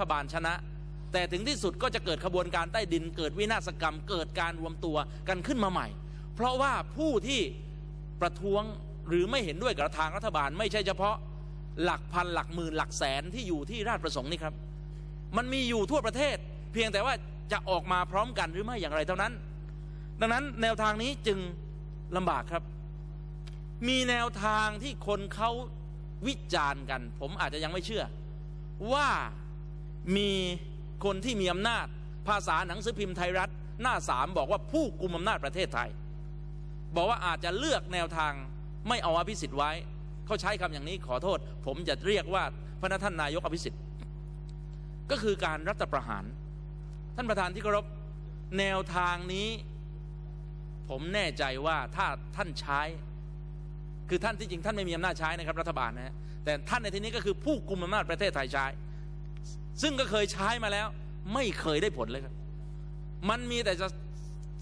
ฐบาลชนะ แต่ถึงที่สุดก็จะเกิดขบวนการใต้ดิน เกิดวินาศกรรม เกิดการรวมตัวกันขึ้นมาใหม่ เพราะว่าผู้ที่ประท้วงหรือไม่เห็นด้วยกับทางรัฐบาล ไม่ใช่เฉพาะหลักพันหลักหมื่นหลักแสนที่อยู่ที่ราชประสงค์นี่ครับ มันมีอยู่ทั่วประเทศ เพียงแต่ว่าจะออกมาพร้อมกันหรือไม่อย่างไรเท่านั้น ดังนั้นแนวทางนี้จึงลำบากครับ มีแนวทางที่คนเขาวิจารณ์กัน ผมอาจจะยังไม่เชื่อ ว่า มีคนที่มีอำนาจ ภาษาหนังสือพิมพ์ไทยรัฐ หน้าสามบอกว่าผู้กุมอำนาจประเทศไทย บอกว่าอาจจะเลือกแนวทางไม่เอาอภิสิทธิ์ไว้ เขาใช้คำอย่างนี้ขอโทษ ผมจะเรียกว่าพระท่านนายกอภิสิทธิ์ ก็คือการรัฐประหาร ท่านประธานที่เคารพแนวทางนี้ ผมแน่ใจว่าถ้าท่านใช้ คือท่านที่จริงท่านไม่มีอำนาจใช้นะครับรัฐบาลนะฮะแต่ท่านในที่นี้ก็คือผู้กุมอำนาจประเทศไทยใช้ ซึ่งก็เคยใช้มาแล้ว ไม่เคยได้ผลเลยครับ มันมีแต่จะ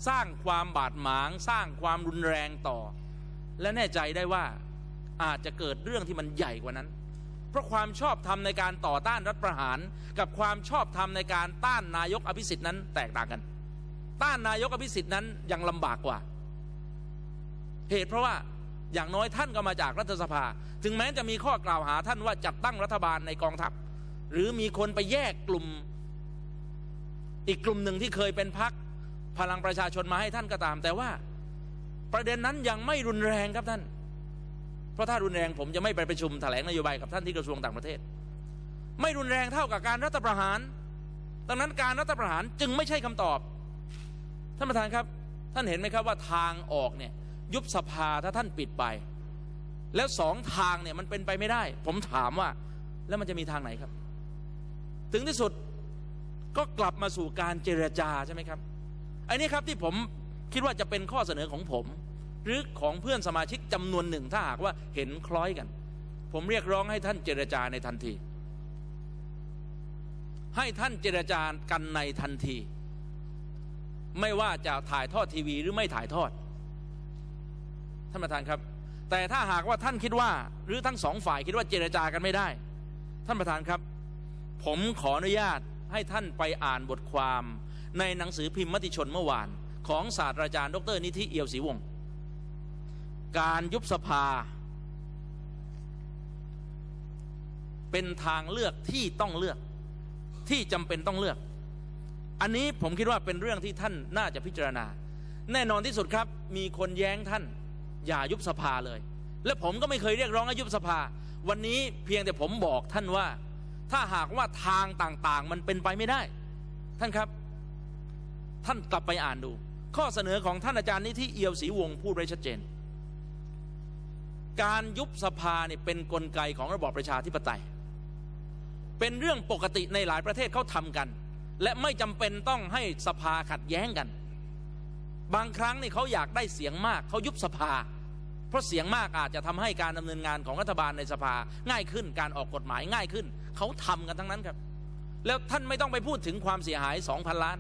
สร้างความบาดหมาง สร้างความรุนแรงต่อ และแน่ใจได้ว่าอาจจะเกิดเรื่องที่มันใหญ่กว่านั้น เพราะความชอบธรรมในการต่อต้านรัฐประหาร กับความชอบธรรมในการต้านนายกอภิสิทธิ์นั้นแตกต่างกัน ต้านนายกอภิสิทธิ์นั้นยังลำบากกว่า เหตุเพราะว่าอย่างน้อยท่านก็มาจากรัฐสภา ถึงแม้จะมีข้อกล่าวหาท่านว่าจัดตั้งรัฐบาลในกองทัพ หรือมีคนไปแยกกลุ่ม อีกกลุ่มหนึ่งที่เคยเป็นพักพลังประชาชนมาให้ท่านก็ตาม แต่ว่าประเด็นนั้นยังไม่รุนแรงครับท่าน เพราะถ้ารุนแรงผมจะไม่ไปประชุมแถลงนโยบายกับท่านที่กระทรวงต่างประเทศ ไม่รุนแรงเท่ากับการรัฐประหาร ดังนั้นการรัฐประหารจึงไม่ใช่คำตอบ ท่านประธานครับ ท่านเห็นไหมครับว่าทางออกเนี่ยยุบสภาถ้าท่านปิดไป แล้วสองทางเนี่ยมันเป็นไปไม่ได้ ผมถามว่าแล้วมันจะมีทางไหนครับ ถึงที่สุดก็กลับมาสู่การเจรจาใช่ไหมครับอันนี้ครับที่ผมคิดว่าจะเป็นข้อเสนอของผม หรือของเพื่อนสมาชิกจำนวนหนึ่งถ้าหากว่าเห็นคล้อยกัน ผมเรียกร้องให้ท่านเจรจาในทันที ให้ท่านเจรจากันในทันที ไม่ว่าจะถ่ายทอดทีวีหรือไม่ถ่ายทอดท่านประธานครับ แต่ถ้าหากว่าท่านคิดว่า หรือทั้งสองฝ่ายคิดว่าเจรจากันไม่ได้ ท่านประธานครับ ผมขออนุญาตให้ท่านไปอ่านบทความในหนังสือพิมพ์มติชนเมื่อวาน ของศาสตราจารย์ ดร นิธิเอียวศรีวงศ์การยุบสภา เป็นทางเลือกที่ต้องเลือกที่จำเป็นต้องเลือก อันนี้ผมคิดว่าเป็นเรื่องที่ท่านน่าจะพิจารณา แน่นอนที่สุดครับ มีคนแย้งท่าน อย่ายุบสภาเลย และผมก็ไม่เคยเรียกร้องให้ยุบสภา วันนี้เพียงแต่ผมบอกท่านว่า ถ้าหากว่าทางต่างๆ มันเป็นไปไม่ได้ ท่านครับ ท่านกลับไปอ่านดู ข้อเสนอของท่านอาจารย์นิธิเอียวศรีวงพูดไว้ชัดเจน การยุบสภาเนี่ยเป็นนกลไกของระบอบประชาธิปไตย เป็นเรื่องปกติในหลายประเทศเขาทำกัน และไม่จำเป็นต้องให้สภาขัดแย้งกัน บางครั้งนี่เขาอยากได้เสียงมากเขายุบสภา เพราะเสียงมากอาจจะทำให้การดำเนินงานของรัฐบาลในสภาง่ายขึ้นการออกกฎหมายง่ายขึ้น เขาทำกันทั้งนั้นครับ แล้วท่านไม่ต้องไปพูดถึงความเสียหายสองพันล้าน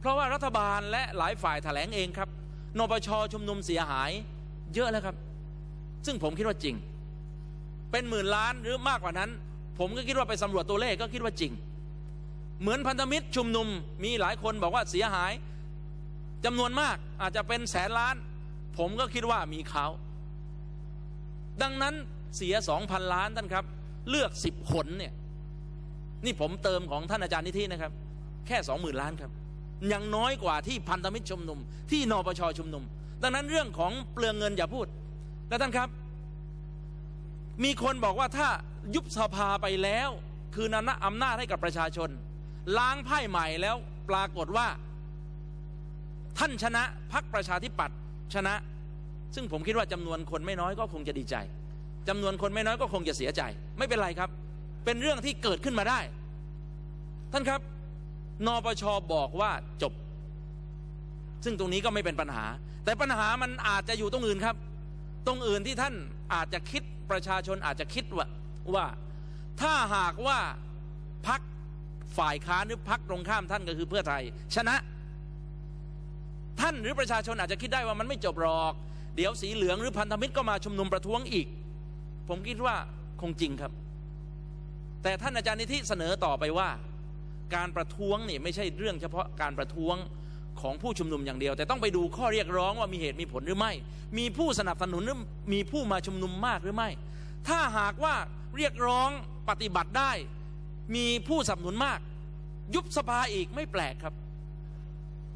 เพราะว่ารัฐบาลและหลายฝ่ายแถลงเองครับนปชชุมนุมเสียหายเยอะแล้วครับ ซึ่งผมคิดว่าจริง เป็นหมื่นล้านหรือมากกว่านั้น ผมก็คิดว่าไปสำรวจตัวเลขก็คิดว่าจริง เหมือนพันธมิตรชุมนุมมีหลายคนบอกว่าเสียหายจำนวนมากอาจจะเป็นแสนล้าน ผมก็คิดว่ามีเขา ดังนั้นเสียสองพันล้านท่านครับ เลือกสิบคนเนี่ยนี่ผมเติมของท่านอาจารย์นิธินะครับ แค่สองหมื่นล้านครับ ยังน้อยกว่าที่พันธมิตรชุมนุม ที่นปชชุมนุม ดังนั้นเรื่องของเปลืองเงินอย่าพูด แล้วท่านครับ มีคนบอกว่าถ้ายุบสภาไปแล้ว คือนันอำนาจให้กับประชาชน ล้างไพ่ใหม่แล้วปรากฏว่า ท่านชนะพักประชาธิปัตย์ชนะ ซึ่งผมคิดว่าจำนวนคนไม่น้อยก็คงจะดีใจจำนวนคนไม่น้อยก็คงจะเสียใจ ไม่เป็นไรครับ เป็นเรื่องที่เกิดขึ้นมาได้ ท่านครับนปชบอกว่าจบ ซึ่งตรงนี้ก็ไม่เป็นปัญหา แต่ปัญหามันอาจจะอยู่ตรงอื่นครับ ตรงอื่นที่ท่านอาจจะคิดประชาชนอาจจะคิดว่าว่า ถ้าหากว่าพักฝ่ายค้านหรือพักตรงข้ามท่านก็คือเพื่อไทย ชนะ ท่านหรือประชาชนอาจจะคิดได้ว่ามันไม่จบหรอก เดี๋ยวสีเหลืองหรือพันธมิตรก็มาชุมนุมประท้วงอีก ผมคิดว่าคงจริงครับ แต่ท่านอาจารย์นิธิเสนอต่อไปว่า การประท้วงนี่ไม่ใช่เรื่องเฉพาะการประท้วงของผู้ชุมนุมอย่างเดียว แต่ต้องไปดูข้อเรียกร้องว่ามีเหตุมีผลหรือไม่ มีผู้สนับสนุนหรือมีผู้มาชุมนุมมากหรือไม่ ถ้าหากว่าเรียกร้องปฏิบัติได้ มีผู้สนับสนุนมาก ยุบสภาอีกไม่แปลกครับ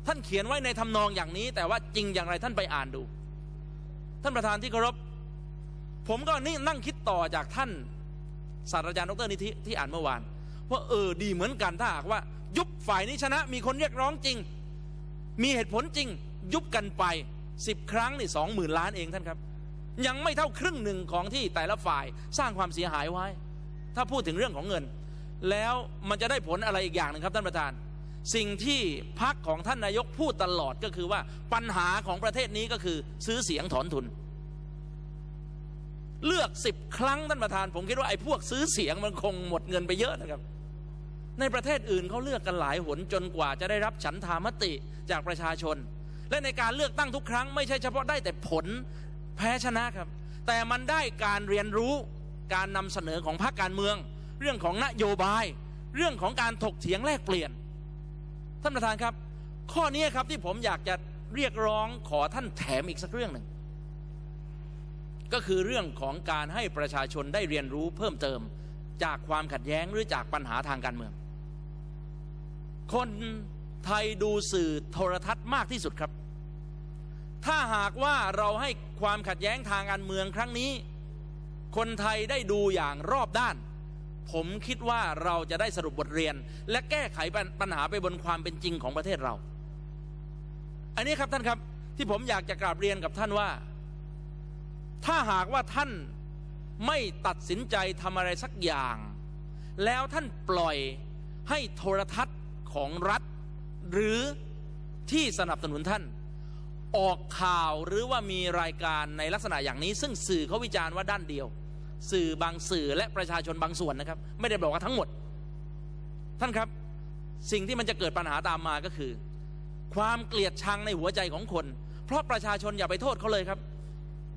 ท่านเขียนไว้ในทำนองอย่างนี้ แต่ว่าจริงอย่างไรท่านไปอ่านดู ท่านประธานที่เคารพผมก็นี่นั่งคิดต่อจากท่านศาสตราจารย์ดรนิธิที่อ่านเมื่อวานว่าเออดีเหมือนกันถ้าหากว่า ยุบฝ่ายนี้ชนะ มีคนเรียกร้องจริง มีเหตุผลจริง ยุบกันไปสิบครั้งนี่สองหมื่นล้านเองท่านครับ ยังไม่เท่าครึ่งหนึ่งของที่แต่ละฝ่ายสร้างความเสียหายไว้ ถ้าพูดถึงเรื่องของเงิน แล้วมันจะได้ผลอะไรอีกอย่างหนึ่งครับท่านประธาน สิ่งที่พักของท่านนายกพูดตลอดก็คือว่าปัญหาของประเทศนี้ก็คือซื้อเสียงถอนทุน เลือกสิบครั้งท่านประธาน ผมคิดว่าไอ้พวกซื้อเสียงมันคงหมดเงินไปเยอะนะครับ ในประเทศอื่นเขาเลือกกันหลายหนจนกว่าจะได้รับฉันทามติจากประชาชน และในการเลือกตั้งทุกครั้งไม่ใช่เฉพาะได้แต่ผลแพ้ชนะครับ แต่มันได้การเรียนรู้การนำเสนอของพรรคการเมือง เรื่องของนโยบาย เรื่องของการถกเถียงแลกเปลี่ยน ท่านประธานครับ ข้อนี้ครับที่ผมอยากจะเรียกร้องขอท่านแถมอีกสักเรื่องหนึ่งก็คือเรื่องของการให้ประชาชนได้เรียนรู้เพิ่มเติมจากความขัดแย้งหรือจากปัญหาทางการเมือง คนไทยดูสื่อโทรทัศน์มากที่สุดครับ ถ้าหากว่าเราให้ความขัดแย้งทางการเมืองครั้งนี้ คนไทยได้ดูอย่างรอบด้าน ผมคิดว่าเราจะได้สรุปบทเรียน และแก้ไขปัญหาไปบนความเป็นจริงของประเทศเรา อันนี้ครับท่านครับที่ผมอยากจะกราบเรียนกับท่านว่า ถ้าหากว่าท่านไม่ตัดสินใจทำอะไรสักอย่าง แล้วท่านปล่อยให้โทรทัศน์ของรัฐ หรือที่สนับสนุนท่าน ออกข่าวหรือว่ามีรายการในลักษณะอย่างนี้ ซึ่งสื่อเขาวิจารณ์ว่าด้านเดียว สื่อบางสื่อและประชาชนบางส่วนนะครับ ไม่ได้บอกว่าทั้งหมด ท่านครับสิ่งที่มันจะเกิดปัญหาตามมาก็คือ ความเกลียดชังในหัวใจของคน เพราะประชาชนอย่าไปโทษเขาเลยครับ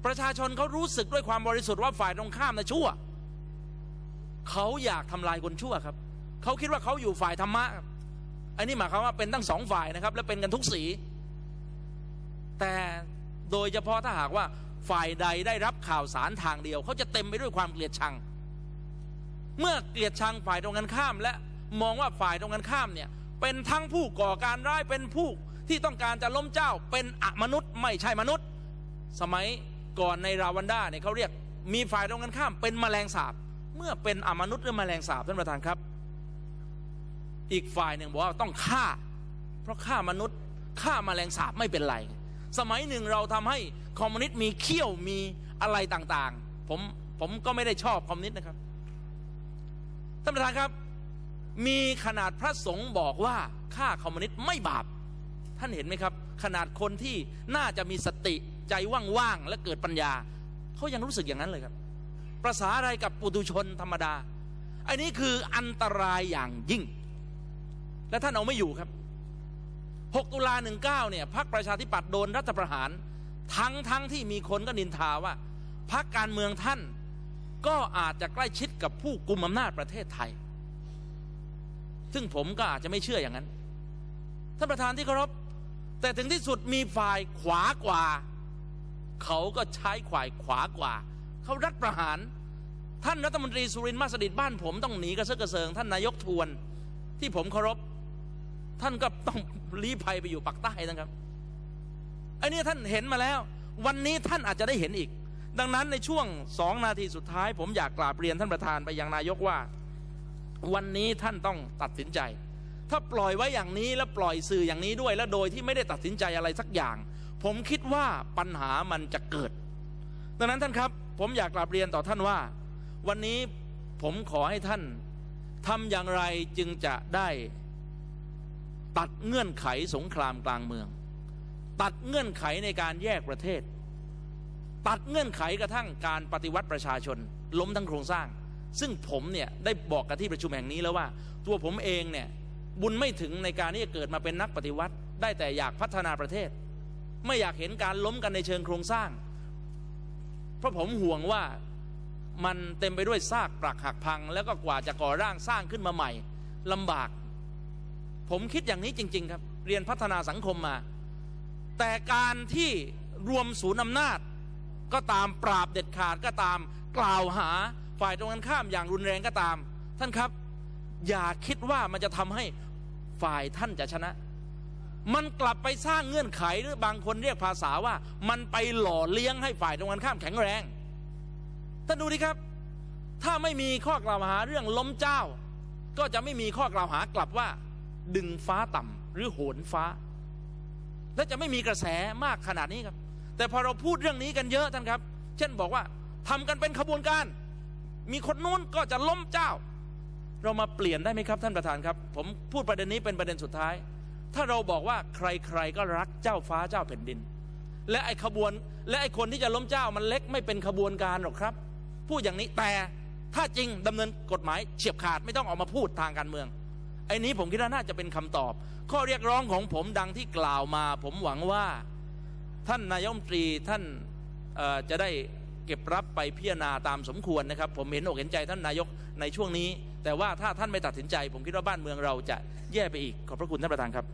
ประชาชนเขารู้สึกด้วยความบริสุทธิ์ว่าฝ่ายตรงข้ามนะชั่วเขาอยากทำลายคนชั่วครับเขาคิดว่าเขาอยู่ฝ่ายธรรมะอันนี้หมายความว่าเป็นทั้งสองฝ่ายนะครับ และเป็นกันทุกสี แต่โดยเฉพาะถ้าหากว่า ฝ่ายใดได้รับข่าวสารทางเดียวเขาจะเต็มไปด้วยความเกลียดชัง เมื่อเกลียดชังฝ่ายตรงกันข้ามและมองว่าฝ่ายตรงกันข้ามเนี่ยเป็นทั้งผู้ก่อการร้ายเป็นผู้ที่ต้องการจะล้มเจ้าเป็นอมนุษย์ไม่ใช่มนุษย์ สมัยก่อนในราวันดาเนี่ยเขาเรียกมีฝ่ายตรงกันข้ามเป็นแมลงสาบ เมื่อเป็นอมนุษย์หรือแมลงสาบท่านประธานครับ อีกฝ่ายหนึ่งบอกว่าต้องฆ่า เพราะฆ่ามนุษย์ฆ่าแมลงสาบไม่เป็นไร สมัยหนึ่งเราทำให้คอมมิวนิสต์มีเขี้ยวมีอะไรต่างๆ ผมผมก็ไม่ได้ชอบคอมมิวนิสต์นะครับท่านประธานครับมีขนาดพระสงฆ์บอกว่าฆ่าคอมมิวนิสต์ไม่บาป ท่านเห็นไหมครับ ขนาดคนที่น่าจะมีสติใจว่างๆและเกิดปัญญา เขายังรู้สึกอย่างนั้นเลยครับ ประสาอะไรกับปุถุชนธรรมดา อันนี้คืออันตรายอย่างยิ่ง และท่านเอาไม่อยู่ครับ 6 ตุลา 19 เนี่ยพรรคประชาธิปัตย์โดนรัฐประหาร ทั้งทั้งที่มีคนก็นินทาว่าพรรคการเมืองท่านก็อาจจะใกล้ชิดกับผู้กุมอำนาจประเทศไทย ซึ่งผมก็อาจจะไม่เชื่ออย่างนั้น ท่านประธานที่เคารพ แต่ถึงที่สุดมีฝ่ายขวากว่า เขาก็ใช้ขวายขวากว่า เขารัฐประหาร ท่านรัฐมนตรีสุรินทร์มาสดิตบ้านผมต้องหนีกระเซาะกระเซิงท่านนายกทวนที่ผมเคารพ ท่านก็ต้องลี้ภัยไปอยู่ปักใต้นะครับอ้นี่ท่านเห็นมาแล้ว วันนี้ท่านอาจจะได้เห็นอีก ดังนั้นในช่วงสองนาทีสุดท้าย ผมอยากกราบเรียนท่านประธานไปยังนายกว่า วันนี้ท่านต้องตัดสินใจ ถ้าปล่อยไว้อย่างนี้แล้วปล่อยสื่ออย่างนี้ด้วย แล้วโดยที่ไม่ได้ตัดสินใจอะไรสักอย่าง ผมคิดว่าปัญหามันจะเกิด ดังนั้นท่านครับ ผมอยากกราบเรียนต่อท่านว่า วันนี้ผมขอให้ท่านทำอย่างไรจึงจะได้ ตัดเงื่อนไขสงครามกลางเมือง ตัดเงื่อนไขในการแยกประเทศ ตัดเงื่อนไขกระทั่งการปฏิวัติประชาชน ล้มทั้งโครงสร้าง ซึ่งผมเนี่ยได้บอกกับที่ประชุมแห่งนี้แล้วว่า ตัวผมเองเนี่ยบุญไม่ถึงในการที่จะเกิดมาเป็นนักปฏิวัติ ได้แต่อยากพัฒนาประเทศ ไม่อยากเห็นการล้มกันในเชิงโครงสร้าง เพราะผมห่วงว่ามันเต็มไปด้วยซากปรักหักพัง แล้วก็กว่าจะก่อร่างสร้างขึ้นมาใหม่ลำบาก ผมคิดอย่างนี้จริง ๆ ครับ เรียนพัฒนาสังคมมา แต่การที่รวมศูนย์อำนาจ ก็ตามปราบเด็ดขาดก็ตามกล่าวหาฝ่ายตรงกันข้ามอย่างรุนแรงก็ตาม ท่านครับ อย่าคิดว่ามันจะทำให้ฝ่ายท่านจะชนะ มันกลับไปสร้างเงื่อนไขหรือบางคนเรียกภาษาว่า มันไปหล่อเลี้ยงให้ฝ่ายตรงกันข้ามแข็งแรงท่านดูดิครับ ถ้าไม่มีข้อกล่าวหาเรื่องล้มเจ้า ก็จะไม่มีข้อกล่าวหากลับว่า ดึงฟ้าต่ำหรือโหนฟ้า และจะไม่มีกระแสมากขนาดนี้ครับ แต่พอเราพูดเรื่องนี้กันเยอะท่านครับ เช่นบอกว่าทำกันเป็นขบวนการ มีคนนู้นก็จะล้มเจ้า เรามาเปลี่ยนได้ไหมครับท่านประธานครับ ผมพูดประเด็นนี้เป็นประเด็นสุดท้าย ถ้าเราบอกว่าใครๆก็รักเจ้าฟ้าเจ้าแผ่นดิน และไอ้ขบวน และไอ้คนที่จะล้มเจ้ามันเล็กไม่เป็นขบวนการหรอกครับ พูดอย่างนี้แต่ถ้าจริงดำเนินกฎหมายเฉียบขาดไม่ต้องออกมาพูดทางการเมือง ไอ้นี้ผมคิดว่าน่าจะเป็นคำตอบ ข้อเรียกร้องของผมดังที่กล่าวมา ผมหวังว่าท่านนายกรัฐมตรีท่านจะได้เก็บรับไปพิจารณาตามสมควรนะครับ ผมเห็นอกเห็นใจท่านนายกในช่วงนี้ แต่ว่าถ้าท่านไม่ตัดสินใจ ผมคิดว่าบ้านเมืองเราจะแย่ไปอีกขอบพระคุณท่านประธานครับ